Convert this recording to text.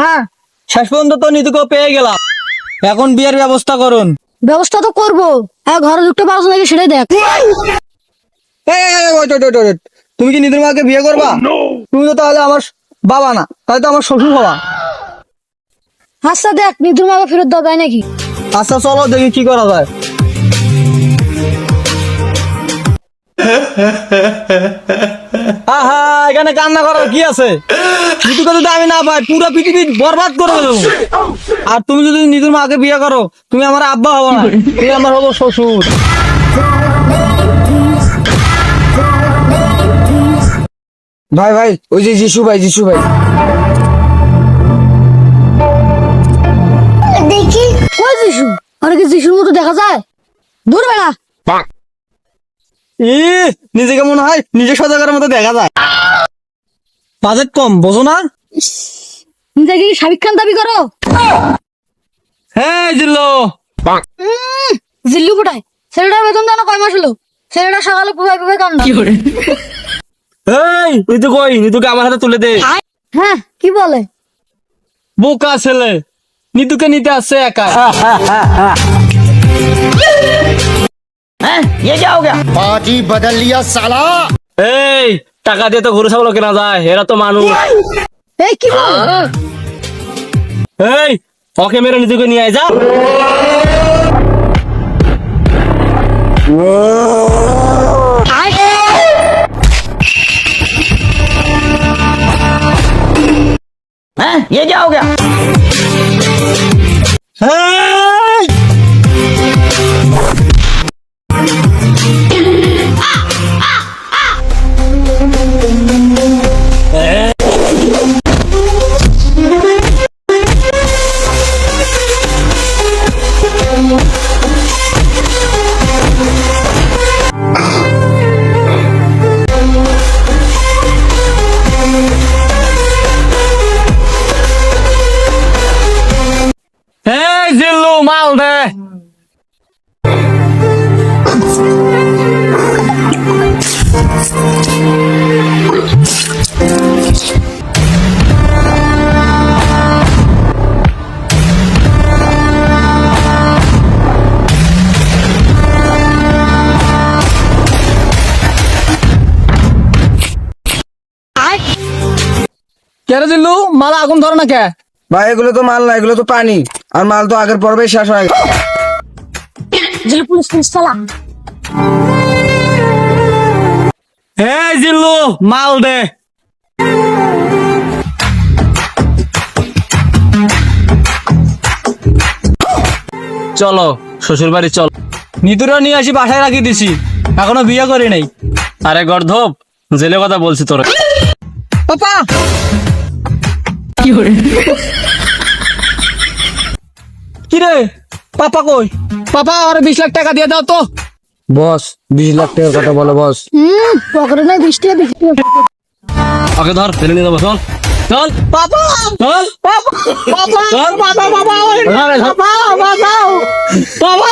হ্যাঁ। শেষ পর্যন্ত তো নিতুকে পেয়ে গেলাম। এখন বিয়ের ব্যবস্থা করুন। ব্যবস্থা তো করব। হ্যাঁ ঘরে ঢুকতে পারছ নাকি সেটাই দেখ। এই, এই, এই, wait, wait, wait, wait. তুমি কি নিতুর মাকে বিয়ে করবা? তুমি তো তাহলে আমার বাবা না। তাহলে তো আমার শ্বশুর হবা আচ্ছা দেখ নিতুর মাকে ফেরত দেওয়া যায় নাকি? আচ্ছা চলো দেখি কি করা যায়। আহা এখানে কান্না করার কি আছে? যদি আমি না পাই পুরো পৃথিবী বরবাদ করে দেবো। আর তুমি যদি নিতুর মাকে বিয়ে করো তুমি আমার আব্বা হব না তুমি আমার হব শ্বশুর। ভাই ভাই ওই যে যিশু ভাই যিশু ভাই। দেখি। কই যিশু? আর কি যিশুর মতো দেখা যায়? দূর বেড়া। ই নিজেকে মনে হয় নিজে সজাগের মতো দেখা যায়। বাজেট কম বোঝো না নিজেকে কি শাহিদ খান দাবি করো হ্যাঁ জিল্লো উম, জিল্লু ফুটায় ছেলেটার বেতন দাও না কয় মাস হলো ছেলেটা সকালে পুবাই পুবাই কান্না এই নিতু কই নিতুকে আমার হাতে তুলে দে হ্যাঁ কি বলে বোকা ছেলে নিতুকে নিতে আসছে একা पार्टी बदल लिया साला এই টাকা দিয়ে তো গরু ছাগল কেনা যায় এরা তো মানুষ। এই কি বলে? এই ওকে মেরে নিতুকে নিয়ে আয় যা। এই! জিল্লু মাল দে। কেরে মাল আগুন ধরে না কে? ভাই এগুলো তো মাল না এগুলো তো পানি। আর মাল তো আগের পর্বেই শেষ হয়ে পুলিশ পুলিশ চালা। এই জিল্লু মাল দে। চলো শ্বশুর বাড়ি চল। নিতুরা নিয়ে আসি বাসায় রাখি দিছি। এখনও বিয়ে করি নাই। আরে গর্ধব জেলে কথা বলছি তোর। পাপা! কি রে পাপা কই? পাপা আর বিশ লাখ টাকা দিয়ে দাও তো। বস বিশ লাখ টাকার কথা বলো বস। পকেটে নাই বৃষ্টি বৃষ্টি ওকে ধর ফেলে নিয়ে যাব চল। চল। পাপা! চল। পাপা পাপা পাপা পাপা পাপা বাবা